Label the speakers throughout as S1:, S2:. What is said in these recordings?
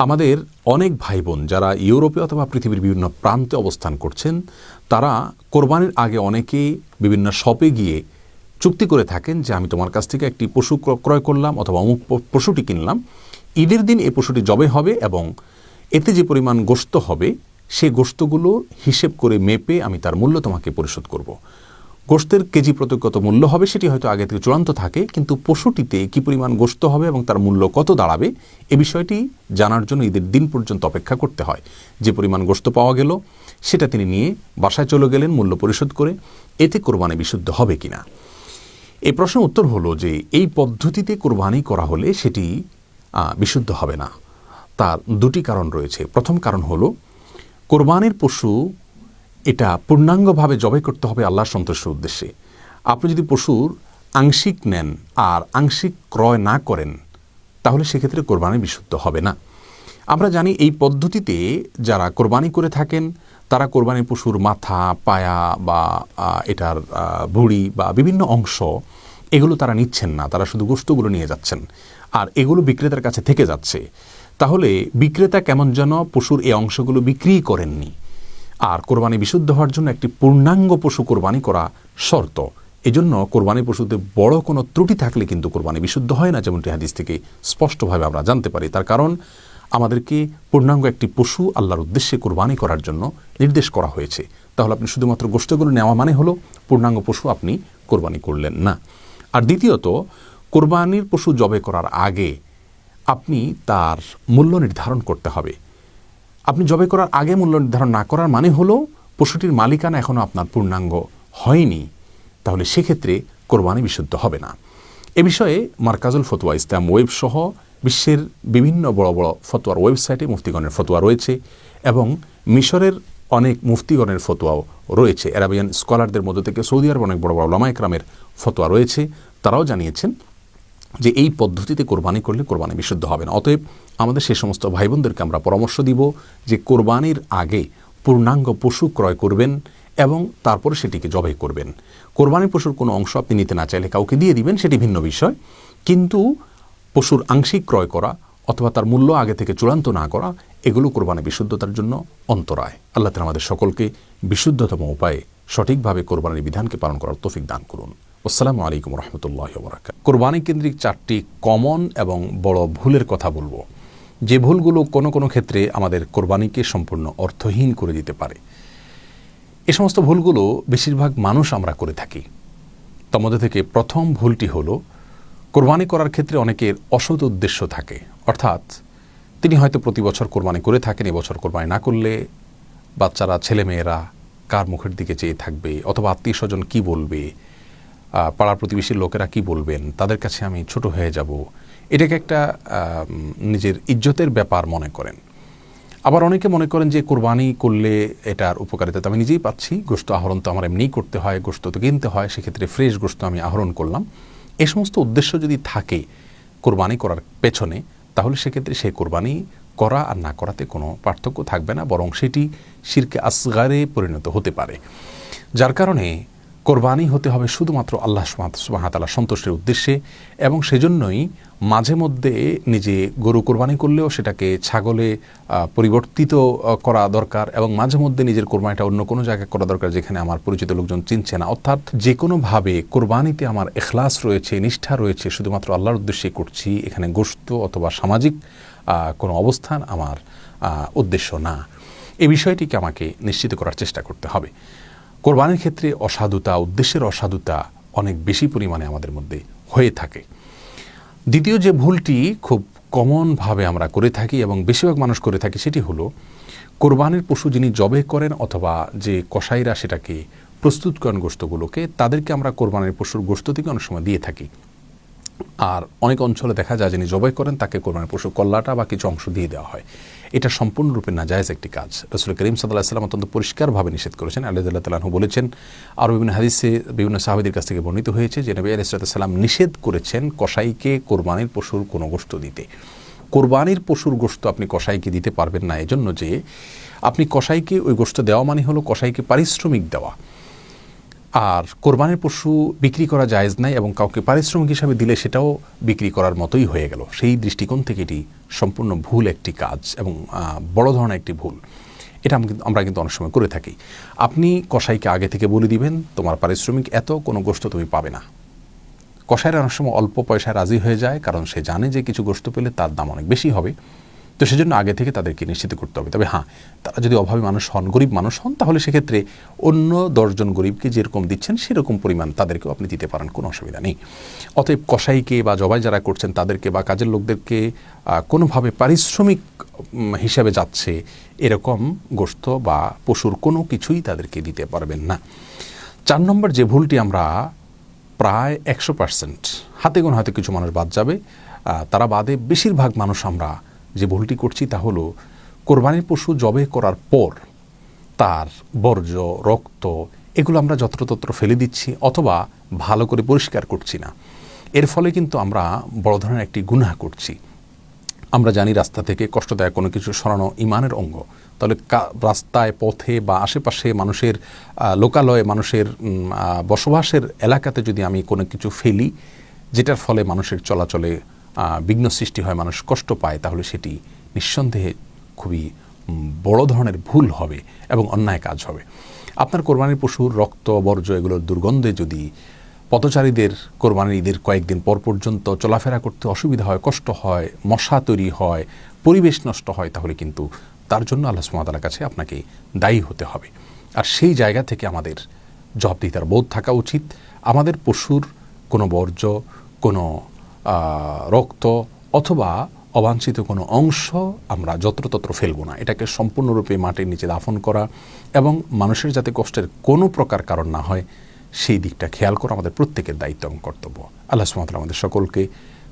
S1: আমাদের অনেক ভাই বোন যারা ইউরোপে অথবা পৃথিবীর বিভিন্ন প্রান্তে অবস্থান করছেন, তারা কোরবানির আগে অনেকেই বিভিন্ন শপে গিয়ে চুক্তি করে থাকেন যে আমি তোমার কাছ থেকে একটি পশু ক্র- ক্রয় করলাম অথবা অমুক পশুটি কিনলাম ঈদের দিন এই পশুটি জবে হবে এবং এতে যে পরিমাণ গোস্ত হবে সেই গোস্তগুলো হিসেব করে মেপে আমি তার মূল্য তোমাকে পরিশোধ করব। গোস্তের কেজি প্রতি কত মূল্য হবে সেটি হয়তো আগে থেকে চূড়ান্ত থাকে, কিন্তু পশুটিতে কি পরিমাণ গোস্ত হবে এবং তার মূল্য কত দাঁড়াবে এ বিষয়টি জানার জন্য ঈদের দিন পর্যন্ত অপেক্ষা করতে হয়। যে পরিমাণ গোস্ত পাওয়া গেল, সেটা তিনি নিয়ে বাসায় চলে গেলেন মূল্য পরিশোধ করে। এতে কোরবানি বিশুদ্ধ হবে কিনা? এই প্রশ্নের উত্তর হলো যে, এই পদ্ধতিতে কোরবানি করা হলে সেটি বিশুদ্ধ হবে না। তার দুটি কারণ রয়েছে। প্রথম কারণ হলো, কোরবানির পশু এটা পূর্ণাঙ্গভাবে জবাই করতে হবে আল্লাহর সন্তোষের উদ্দেশ্যে। আপনি যদি পশুর আংশিক নেন আর আংশিক ক্রয় না করেন, তাহলে সেক্ষেত্রে কোরবানি বিশুদ্ধ হবে না। আমরা জানি এই পদ্ধতিতে যারা কোরবানি করে থাকেন, তারা কোরবানি পশুর মাথা, পায়া বা এটার ভুঁড়ি বা বিভিন্ন অংশ, এগুলো তারা নিচ্ছেন না। তারা শুধু গোস্তগুলো নিয়ে যাচ্ছেন। আর এগুলো বিক্রেতার কাছে থেকে যাচ্ছে। তাহলে বিক্রেতা কেমন যেন পশুর এই অংশগুলো বিক্রি করেননি। আর কোরবানি বিশুদ্ধ হওয়ার জন্য একটি পূর্ণাঙ্গ পশু কোরবানি করা শর্ত। এজন্য কোরবানি পশুতে বড় কোনো ত্রুটি থাকলে কিন্তু কোরবানি বিশুদ্ধ হয় না, যেমনটি হাদিস থেকে স্পষ্টভাবে আমরা জানতে পারি। তার কারণ, আমাদেরকে পূর্ণাঙ্গ একটি পশু আল্লাহর উদ্দেশ্যে কোরবানি করার জন্য নির্দেশ করা হয়েছে। তাহলে আপনি শুধুমাত্র গোষ্ঠগুলো নেওয়া মানে হলো, পূর্ণাঙ্গ পশু আপনি কোরবানি করলেন না। আর দ্বিতীয়ত, কোরবানির পশু জবে করার আগে আপনি তার মূল্য নির্ধারণ করতে হবে। আপনি জবে করার আগে মূল্য নির্ধারণ না করার মানে হলো পশুটির মালিকানা এখনও আপনার পূর্ণাঙ্গ হয়নি। তাহলে সেক্ষেত্রে কোরবানি বিশুদ্ধ হবে না। এ বিষয়ে মার্কাজুল ফতোয়া ইসলাম ওয়েব সহ বিশ্বের বিভিন্ন বড় বড় ফতোয়ার ওয়েবসাইটে মুফতিগণের ফতোয়া রয়েছে এবং মিশরের অনেক মুফতিগণের ফতোয়াও রয়েছে। অ্যারাবিয়ান স্কলারদের মধ্যে থেকে সৌদি আরব অনেক বড় বড় লামাইকরামের ফতোয়া রয়েছে। তারাও জানিয়েছেন যে এই পদ্ধতিতে কোরবানি করলে কোরবানি বিশুদ্ধ হবে না। অতএব আমাদের সে সমস্ত ভাই বোনদেরকে আমরা পরামর্শ দিব যে কোরবানির আগে পূর্ণাঙ্গ পশু ক্রয় করবেন এবং তারপরে সেটিকে জবাই করবেন। কোরবানি পশুর কোনো অংশ আপনি নিতে না চাইলে কাউকে দিয়ে দিবেন, সেটি ভিন্ন বিষয়। কিন্তু পশুর আংশিক ক্রয় করা অথবা তার মূল্য আগে থেকে চূড়ান্ত না করা, এগুলো কোরবানি বিশুদ্ধতার জন্য অন্তরায়। আল্লাহ তালা আমাদের সকলকে বিশুদ্ধতম উপায়ে সঠিকভাবে কোরবানির বিধানকে পালন করার তৌফিক দান করুন। আসসালামু আলাইকুম রহমতুল্লাহ বরাকাত। কোরবানি কেন্দ্রিক চারটি কমন এবং বড় ভুলের কথা বলব। যে ভুলগুলো কোনো কোনো ক্ষেত্রে আমাদের কোরবানিকে সম্পূর্ণ অর্থহীন করে দিতে পারে। এ সমস্ত ভুলগুলো বেশিরভাগ মানুষ আমরা করে থাকি। তার মধ্যে থেকে প্রথম ভুলটি হলো, কোরবানি করার ক্ষেত্রে অনেকের অসৎ উদ্দেশ্য থাকে। অর্থাৎ, তিনি হয়তো প্রতি বছর কোরবানি করে থাকেন এবছর কোরবানি না করলে বাচ্চারা, ছেলেমেয়েরা কার মুখের দিকে চেয়ে থাকবে, অথবা আত্মীয় স্বজন কী বলবে পাড়ার প্রতিবেশীর লোকেরা কি বলবেন? তাদের কাছে আমি ছোট হয়ে যাব। এটাকে একটা নিজের ইজ্জতের ব্যাপার মনে করেন। আবার অনেকে মনে করেন যে কোরবানি করলে এটার উপকারিতা তো আমি নিজেই পাচ্ছি। গোস্ত আহরণ তো আমার এমনিই করতে হয় গোস্ত তো কিনতে হয়, সেক্ষেত্রে ফ্রেশ গোস্ত আমি আহরণ করলাম। এ সমস্ত উদ্দেশ্য যদি থাকে কোরবানি করার পেছনে, তাহলে সেক্ষেত্রে সেই কোরবানি করা আর না করাতে কোনো পার্থক্য থাকবে না, বরং সেটি শিরকে আসগারে পরিণত হতে পারে। যার কারণে কোরবানি হতে হবে শুধুমাত্র আল্লাহ সুবাহতালা সন্তুষ্টের উদ্দেশ্যে এবং সেজন্যই মাঝে মধ্যে নিজে গরু কোরবানি করলেও সেটাকে ছাগলে পরিবর্তিত করা দরকার এবং মাঝে মধ্যে নিজের কোরবানিটা অন্য কোনো জায়গায় করা দরকার যেখানে আমার পরিচিত লোকজন চিনছে না। অর্থাৎ যে কোনোভাবে কোরবানিতে আমার এখলাস রয়েছে, নিষ্ঠা রয়েছে, শুধুমাত্র আল্লাহর উদ্দেশ্যে করছি, এখানে গোস্ত অথবা সামাজিক কোনো অবস্থান আমার উদ্দেশ্য না। এ বিষয়টিকে আমাকে নিশ্চিত করার চেষ্টা করতে হবে। কোরবানির ক্ষেত্রে অসাধুতা, উদ্দেশ্যের অসাধুতা অনেক বেশি পরিমাণে আমাদের মধ্যে হয়ে থাকে। দ্বিতীয় যে ভুলটি খুব কমনভাবে আমরা করে থাকি এবং বেশিরভাগ মানুষ করে থাকি সেটি হলো, কোরবানির পশু যিনি জবে করেন অথবা যে কসাইরা সেটাকে প্রস্তুত করেন গোস্তগুলোকে তাদেরকে আমরা কোরবানির পশুর গোস্ত থেকে অনেক সময় দিয়ে থাকি। আর অনেক অঞ্চলে দেখা যায় যিনি জবাই করেন তাকে কোরবানির পশু কল্লাটা বা কিছু অংশ দিয়ে দেওয়া হয়। এটা সম্পূর্ণরূপে নাজায়জ একটি কাজ। রসুল করিম সাল্লাহ সাল্লাম অত্যন্ত পরিষ্কারভাবে নিষেধ করেছেন। আল্লাহ তালাহু বলেছেন, আরও বিভিন্ন হাদিসে বিভিন্ন সাহাবিদের কাছ থেকে বর্ণিত হয়েছে যে নবী আলাইসাল্লাম নিষেধ করেছেন কসাইকে কোরবানির পশুর কোনো গোষ্ঠ দিতে। কোরবানির পশুর গোস্ত আপনি কসাইকে দিতে পারবেন না। এজন্য যে আপনি কসাইকে ওই গোস্ত দেওয়া মানে হলো কসাইকে পারিশ্রমিক দেওয়া। আর কোরবানির পশু বিক্রি করা জায়েজ নাই এবং কাউকে পারিশ্রমিক হিসাবে দিলে সেটাও বিক্রি করার মতোই হয়ে গেল। সেই দৃষ্টিকোণ থেকে এটি সম্পূর্ণ ভুল একটি কাজ এবং বড় ধরনের একটি ভুল। এটা আমরা কিন্তু অনেক সময় করে থাকি। আপনি কসাইকে আগে থেকে বলে দিবেন, তোমার পারিশ্রমিক এত, কোনো গোষ্ঠ তুমি পাবে না। কসাইরা অনেক সময় অল্প পয়সায় রাজি হয়ে যায়, কারণ সে জানে যে কিছু গোষ্ঠ পেলে তার দাম অনেক বেশি হবে। তো সেজন্য আগে থেকে তাদেরকে নিশ্চিত করতে হবে। তবে হ্যাঁ তারা যদি অভাবী মানুষ হন, গরিব মানুষ হন, তাহলে সেক্ষেত্রে অন্য দশজন গরিবকে যেরকম দিচ্ছেন, সেরকম পরিমাণ তাদেরকেও আপনি দিতে পারেন, কোনো অসুবিধা নেই। অতএব কসাইকে বা জবাই যারা করছেন, তাদেরকে বা কাজের লোকদেরকে কোনোভাবে পারিশ্রমিক হিসাবে যাচ্ছে, এরকম গোষ্ঠ বা পশুর কোনো কিছুই তাদেরকে দিতে পারবেন না। চার নম্বর যে ভুলটি আমরা প্রায় একশো পার্সেন্ট, হাতে গোনা হয়তো কিছু মানুষ বাদ যাবে তারা বাদে বেশিরভাগ মানুষ আমরা যে ভুলটি করছি তা হলো, কোরবানির পশু জবে করার পর তার বর্জ্য, রক্ত, এগুলো আমরা যত্রতত্র ফেলে দিচ্ছি অথবা ভালো করে পরিষ্কার করছি না। এর ফলে কিন্তু আমরা বড় ধরনের একটি গুনাহ করছি। আমরা জানি রাস্তা থেকে কষ্টদায়ক কোনো কিছু সরানো ইমানের অঙ্গ। তাহলে রাস্তায়, পথে বা আশেপাশে মানুষের লোকালয়ে মানুষের বসবাসের এলাকাতে যদি আমি কোনো কিছু ফেলি, যেটার ফলে মানুষের চলাচলে বিঘ্ন সৃষ্টি হয়, মানুষ কষ্ট পায়, তাহলে সেটি নিঃসন্দেহে খুবই বড় ধরনের ভুল হবে এবং অন্যায় কাজ হবে। আপনার কোরবানির পশুর রক্ত, বর্জ্য এগুলোর দুর্গন্ধে যদি পথচারীদের কোরবানির ঈদের কয়েকদিন পর পর্যন্ত চলাফেরা করতে অসুবিধা হয়, কষ্ট হয়, মশা তৈরি হয়, পরিবেশ নষ্ট হয়, তাহলে কিন্তু তার জন্য আল্লাহ সুমাতার কাছে আপনাকে দায়ী হতে হবে। আর সেই জায়গা থেকে আমাদের জবাবদিহিতার বোধ থাকা উচিত। আমাদের পশুর কোনো বর্জ্য, কোনো রক্ত অথবা অবাঞ্ছিত কোনো অংশ আমরা যত্রতত্র ফেলব না। এটাকে সম্পূর্ণরূপে মাটির নিচে দাফন করা এবং মানুষের যাতে কষ্টের কোনো প্রকার কারণ না হয়, সেই দিকটা খেয়াল করা আমাদের প্রত্যেকের দায়িত্ব এবং কর্তব্য। আল্লাহ সুমাতাল আমাদের সকলকে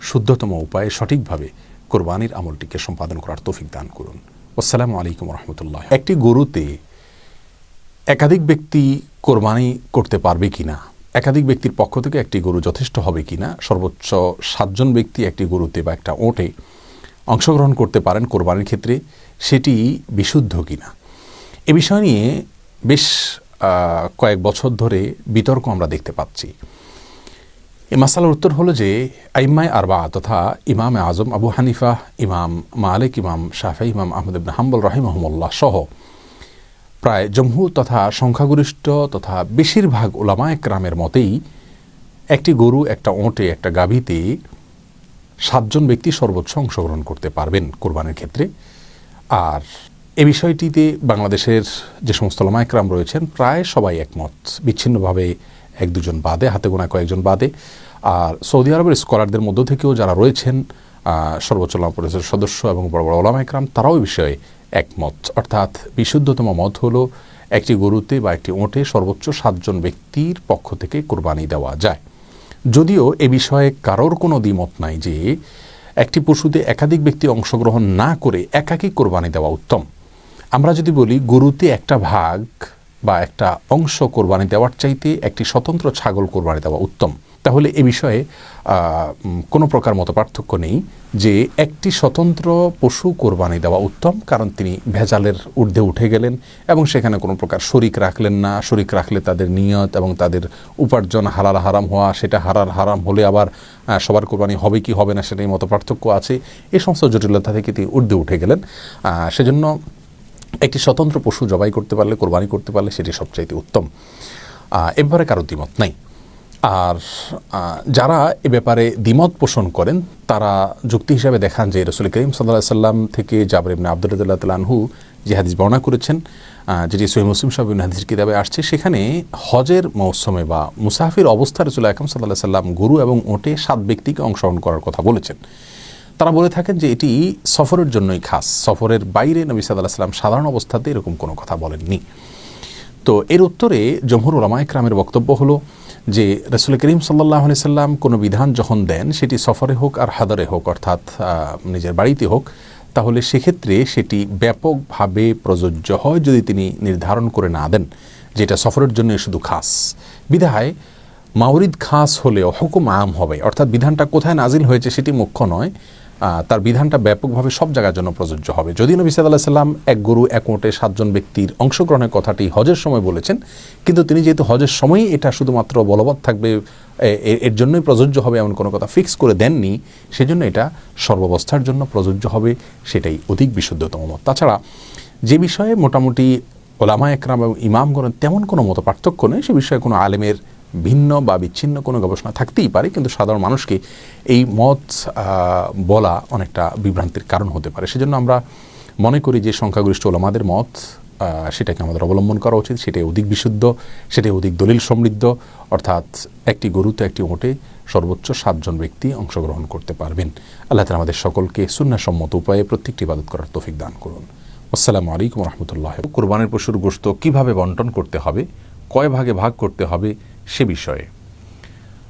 S1: শুদ্ধতম উপায়ে সঠিকভাবে কোরবানির আমলটিকে সম্পাদন করার তৌফিক দান করুন। আসসালামু আলাইকুম রহমতুল্লাহ। একটি গরুতে একাধিক ব্যক্তি কোরবানি করতে পারবে কিনা? একাধিক ব্যক্তির পক্ষ থেকে একটি গরু যথেষ্ট হবে কিনা, সর্বোচ্চ সাতজন ব্যক্তি একটি গরুতে বা একটা ওটে অংশগ্রহণ করতে পারেন কোরবানির ক্ষেত্রে, সেটি বিশুদ্ধ কিনা? এ বিষয় নিয়ে বেশ কয়েক বছর ধরে বিতর্ক আমরা দেখতে পাচ্ছি। এই মাসালার উত্তর হলো যে আইম্মায় আরবা তথা ইমাম আজম আবু হানিফা, ইমাম মালিক, ইমাম শাফি, ইমাম আহমদ ইবনে হাম্বল রাহিমহমুল্লাহ সহ প্রায় জম্মু তথা সংখ্যাগরিষ্ঠ তথা বেশিরভাগ ওলামা একরামের মতেই একটি গরু, একটা ওঁটে, একটা গাভীতে সাতজন ব্যক্তি সর্বোচ্চ অংশগ্রহণ করতে পারবেন কোরবানির ক্ষেত্রে। আর এ বিষয়টিতে বাংলাদেশের যে সমস্ত ওলামা একরাম রয়েছেন, প্রায় সবাই একমত। বিচ্ছিন্নভাবে এক দুজন বাদে, হাতে গোনা কয়েকজন বাদে। আর সৌদি আরবের স্কলারদের মধ্য থেকেও যারা রয়েছেন সর্বোচ্চ ওলামা পরিষদের সদস্য এবং বড় বড় ওলামা একরাম, তারাও বিষয়ে একমত। অর্থাৎ বিশুদ্ধতম মত হলো একটি গরুতে বা একটি ওঁটে সর্বোচ্চ সাতজন ব্যক্তির পক্ষ থেকে কোরবানি দেওয়া যায়। যদিও এ বিষয়ে কারোর কোনো দ্বিমত নাই যে একটি পশুতে একাধিক ব্যক্তি অংশগ্রহণ না করে একাকী কোরবানি দেওয়া উত্তম। আমরা যদি বলি গরুতে একটা ভাগ বা একটা অংশ কোরবানি দেওয়ার চাইতে একটি স্বতন্ত্র ছাগল কোরবানি দেওয়া উত্তম। তাহলে এ বিষয়ে কোনো প্রকার মতো পার্থক্য নেই যে একটি স্বতন্ত্র পশু কোরবানি দেওয়া উত্তম কারণ তিনি ভেজালের ঊর্ধ্বে উঠে গেলেন এবং সেখানে কোনো প্রকার শরিক রাখলেন না। শরিক রাখলে তাদের নিয়ত এবং তাদের উপার্জন হালাল হারাম হওয়া সেটা হারাল হারাম হলে আবার সবার কোরবানি হবে কি হবে না সেটাই মতো পার্থক্য আছে। এই সমস্ত জটিলতা থেকে তিনি ঊর্ধ্বে উঠে গেলেন। সেজন্য একটি স্বতন্ত্র পশু জবাই করতে পারলে কোরবানি করতে পারলে সেটি সবচাইতে উত্তম। আহ, এ কারও দ্বিমত নাই। আর যারা এ ব্যাপারে দ্বিমত পোষণ করেন, তারা যুক্তি হিসাবে দেখান যে রসুল করিম সাল্লাহ সাল্লাম থেকে জাবর ইবনে আবদুল্লাহ তালানহু যে হাদিস বর্ণনা করেছেন যেটি সহি মুসলিম সাহেব হাদিস কিতাবে আসছে, সেখানে হজের মৌসুমে বা মুসাফির অবস্থা রসুল আকরম সাল্লাহ সাল্লাম গুরু এবং ওটে সাত ব্যক্তিকে অংশগ্রহণ করার কথা বলেছেন। তারা বলে থাকেন যে এটি সফরের জন্যই খাস, সফরের বাইরে নবী সাল্লাহ সাল্লাম সাধারণ অবস্থাতে এরকম কোনো কথা বলেননি। তো এর উত্তরে জমহুর ওলামা একরামের বক্তব্য হলো যে রসুল করিম সাল্লাহ সাল্লাম কোনো বিধান যখন দেন, সেটি সফরে হোক আর হাদারে হোক, অর্থাৎ নিজের বাড়িতে হোক, তাহলে সেক্ষেত্রে সেটি ব্যাপকভাবে প্রযোজ্য হয় যদি তিনি নির্ধারণ করে না দেন, যেটা সফরের জন্য শুধু খাস। বিধায় মাউরিদ খাস হলেও হুকুম আম হবে, অর্থাৎ বিধানটা কোথায় নাজিল হয়েছে সেটি মুখ্য নয় তার বিধানটা ব্যাপকভাবে সব জায়গার জন্য প্রযোজ্য হবে। যদি নবী সাল্লাহ সাল্লাম এক গরু, এক মোটে সাতজন ব্যক্তির অংশগ্রহণের কথাটি হজের সময় বলেছেন, কিন্তু তিনি যেহেতু হজের সময়ই এটা শুধুমাত্র বলবৎ থাকবে এর জন্যই প্রযোজ্য হবে এমন কোনো কথা ফিক্স করে দেননি, সেজন্য এটা সর্বাবস্থার জন্য প্রযোজ্য হবে, সেটাই অধিক বিশুদ্ধতম মত। তাছাড়া যে বিষয়ে মোটামুটি ওলামা একরাম এবং ইমামগণ তেমন কোনো মত পার্থক্য নেই, সে বিষয়ে কোনো আলেমের ভিন্ন বা বিচ্ছিন্ন কোনো গবেষণা থাকতেই পারে, কিন্তু সাধারণ মানুষকে এই মত বলা অনেকটা বিভ্রান্তির কারণ হতে পারে। সেজন্য আমরা মনে করি যে সংখ্যাগরিষ্ঠ ওলামাদের মত সেটাকে আমাদের অবলম্বন করা উচিত। সেটাই অধিক বিশুদ্ধ, সেটাই অধিক দলিল সমৃদ্ধ, অর্থাৎ একটি গরুতে একটি ওটে সর্বোচ্চ সাতজন ব্যক্তি অংশগ্রহণ করতে পারবেন। আল্লাহ তালা আমাদের সকলকে সুন্নাসম্মত উপায়ে প্রত্যেকটি ইবাদত করার তৌফিক দান করুন। আসসালামু আলাইকুম রহমতুল্লাহ কোরবানির পশুর গোশত কীভাবে বন্টন করতে হবে, কয় ভাগে ভাগ করতে হবে সে বিষয়ে।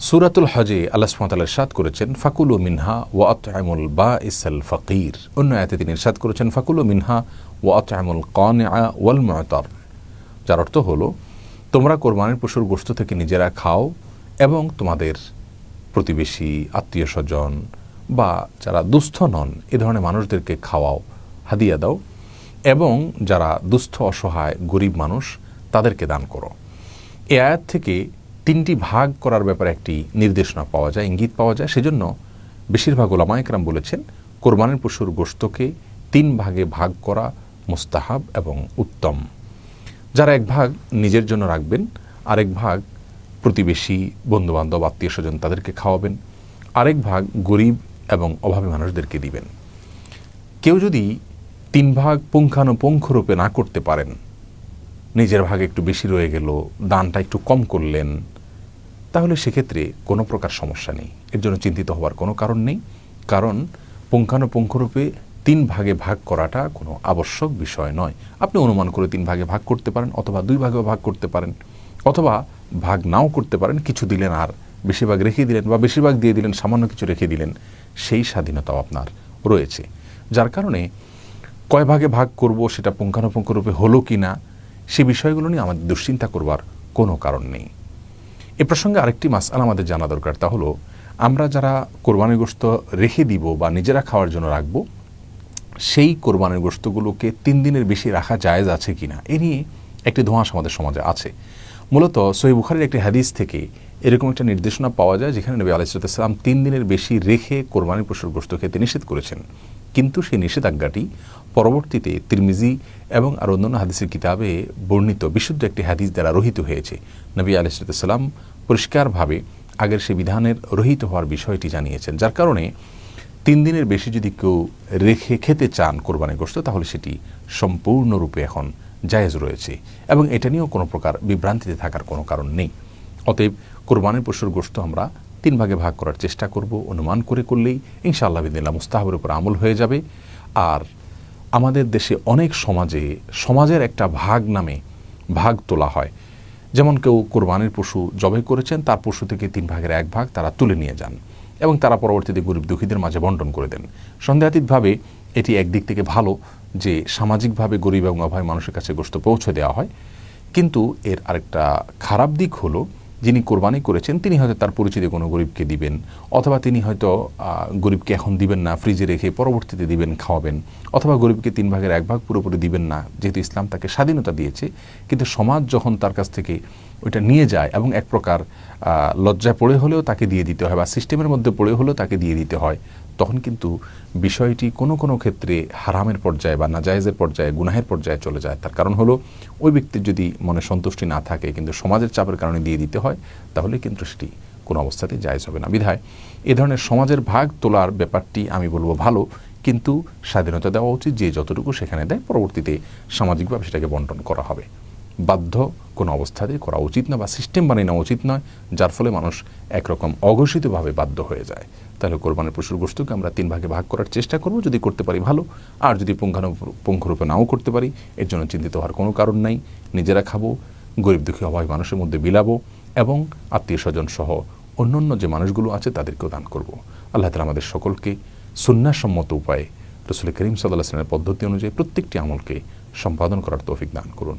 S1: সুরাতুল হজে আল্লাহ সুমাতাল ইরশাদ করেছেন, ফাকুল মিনহা ওয়া আতআমুল বা ইসাল ফকির। অন্য আয়াতে তিনি ইরশাদ করেছেন, ফাকুল মিনহা ওয়া আতআমুল কানিআ ওয়াল মুতার। যার অর্থ হলো, তোমরা কোরবানির পশুর গোশত থেকে নিজেরা খাও এবং তোমাদের প্রতিবেশী আত্মীয় স্বজন বা যারা দুস্থ নন, এ ধরনের মানুষদেরকে খাওয়াও, হাদিয়া দাও এবং যারা দুস্থ, অসহায়, গরিব মানুষ, তাদেরকে দান করো। এ আয়াত থেকে তিনটি ভাগ করার ব্যাপারে একটি নির্দেশনা পাওয়া যায়, ইঙ্গিত পাওয়া যায়। সেজন্য বেশিরভাগ ওলামায়করাম বলেছেন, কোরবানির পশুর গোশতকে তিন ভাগে ভাগ করা মুস্তাহাব এবং উত্তম। যারা এক ভাগ নিজের জন্য রাখবেন, আরেক ভাগ প্রতিবেশী, বন্ধুবান্ধব আত্মীয় স্বজন তাদেরকে খাওয়াবেন, আরেক ভাগ গরিব এবং অভাবী মানুষদেরকে দিবেন। কেউ যদি তিন ভাগ পুঙ্খানুপুঙ্খরূপে না করতে পারেন, নিজের ভাগ একটু বেশি রয়ে গেল, দানটা একটু কম করলেন তাহলে সেক্ষেত্রে কোনো প্রকার সমস্যা নেই। এর জন্য চিন্তিত হওয়ার কোনো কারণ নেই। কারণ পুঙ্খানুপুঙ্খরূপে তিন ভাগে ভাগ করাটা কোনো আবশ্যক বিষয় নয়। আপনি অনুমান করে তিন ভাগে ভাগ করতে পারেন অথবা দুই ভাগেও ভাগ করতে পারেন। অথবা ভাগ নাও করতে পারেন, কিছু দিলেন আর বেশিরভাগ রেখে দিলেন বা বেশিরভাগ দিয়ে দিলেন, সামান্য কিছু রেখে দিলেন, সেই স্বাধীনতাও আপনার রয়েছে। যার কারণে কয় ভাগে ভাগ করব সেটা পুঙ্খানুপুঙ্খরূপে হলো কি না সে বিষয়গুলো নিয়ে আমাদের দুশ্চিন্তা করবার কোনো কারণ নেই। এ প্রসঙ্গে আরেকটি মাসআলা আমাদের জানা দরকার, তা হলো আমরা যারা কোরবানির গোস্ত রেখে দিব বা নিজেরা খাওয়ার জন্য রাখব, সেই কোরবানির গোস্তগুলোকে তিন দিনের বেশি রাখা জায়েজ আছে কিনা, এ নিয়ে একটি ধোঁয়াশ আমাদের সমাজে আছে। মূলত সহি বুখারির একটি হাদিস থেকে এরকম একটা নির্দেশনা পাওয়া যায়, যেখানে নবী আলাইসালাম তিন দিনের বেশি রেখে কোরবানির পশুর গোস্ত খেতে নিষেধ করেছেন। কিন্তু সেই নিষেধাজ্ঞাটি পরবর্তীতে তিরমিজি এবং আর অন্যান্য হাদিসের কিতাবে বর্ণিত বিশুদ্ধ একটি হাদিস দ্বারা রহিত হয়েছে। নবী আলাইসালাম পরিষ্কারভাবে আগের সে বিধানের রহিত হওয়ার বিষয়টি জানিয়েছেন। যার কারণে তিন দিনের বেশি যদি কেউ রেখে খেতে চান কোরবানি গোস্ত তাহলে সেটি সম্পূর্ণরূপে এখন জায়েজ রয়েছে এবং এটা নিয়েও কোনো প্রকার বিভ্রান্তিতে থাকার কোনো কারণ নেই। অতএব কোরবানির পশুর গোস্ত আমরা তিন ভাগে ভাগ করার চেষ্টা করব, অনুমান করে করলেই ইনশাআল্লাহ বিদিল্লা মুস্তাহাবের উপর আমল হয়ে যাবে। আর আমাদের দেশে অনেক সমাজে সমাজের একটা ভাগ নামে ভাগ তোলা হয়। যেমন কেউ কোরবানির পশু জবাই করেছেন, তার পশু থেকে তিন ভাগের এক ভাগ তারা তুলে নিয়ে যান এবং তারা পরবর্তীতে গরিব দুঃখীদের মাঝে বন্টন করে দেন। সন্দেহাতীতভাবে এটি একদিক থেকে ভালো যে সামাজিকভাবে গরিব এবং অভাবী মানুষের কাছে গোস্ত পৌঁছে দেওয়া হয়। কিন্তু এর আরেকটা খারাপ দিক হলো যিনি কোরবানি করেছেন, তিনি হয়তো তার পরিচিত কোনো গরিবকে দিবেন, অথবা তিনি হয়তো গরিবকে এখন দিবেন না, ফ্রিজে রেখে পরবর্তীতে দিবেন, খাওয়াবেন, অথবা গরিবকে তিন ভাগের এক ভাগ পুরোপুরি দিবেন না, যেহেতু ইসলাম তাকে স্বাধীনতা দিয়েছে, কিন্তু সমাজ যখন তার কাছ থেকে ওইটা নিয়ে যায় এবং এক প্রকার আহ, লজ্জায় পড়ে হলেও তাকে দিয়ে দিতে হয় বা সিস্টেমের মধ্যে পড়ে হলেও তাকে দিয়ে দিতে হয়। তখন কিন্তু বিষয়টি কোনো কোনো ক্ষেত্রে হারামের পর্যায়ে বা নাজায়েজের পর্যায়ে গুনাহের পর্যায়ে চলে যায়। তার কারণ হলো ওই ব্যক্তির যদি মনে সন্তুষ্টি না থাকে কিন্তু সমাজের চাপের কারণে দিয়ে দিতে হয় তাহলে কিন্তু সেটি কোনো অবস্থাতেই জায়েজ হবে না। বিধায় এ ধরনের সমাজের ভাগ তোলার ব্যাপারটি আমি বলব ভালো কিন্তু স্বাধীনতা দেওয়া উচিত যে যতটুকু সেখানে দেয় পরবর্তীতে সামাজিকভাবে সেটাকে বন্টন করা হবে। বাধ্য কোনো অবস্থাতেই করা উচিত না বা সিস্টেম বানিয়ে নেওয়া উচিত নয়, যার ফলে মানুষ একরকম অঘোষিতভাবে বাধ্য হয়ে যায়। তাহলে কোরবানের পশুর গোষ্ঠকে আমরা তিন ভাগে ভাগ করার চেষ্টা করব, যদি করতে পারি ভালো, আর যদি পুঙ্খানুপুঙ্খরূপে নাও করতে পারি, এর জন্য চিন্তিত হওয়ার কোনো কারণ নাই। নিজেরা খাব, গরিব দুঃখী অভাবী মানুষের মধ্যে বিলাবো, এবং আত্মীয় স্বজন সহ অন্যান্য যে মানুষগুলো আছে, তাদেরকেও দান করব। আল্লাহ তালা আমাদের সকলকে সুন্নাসম্মত উপায়ে রসুল করিম সাল্লাহ পদ্ধতি অনুযায়ী প্রত্যেকটি আমলকে সম্পাদন করার তৌফিক দান করুন।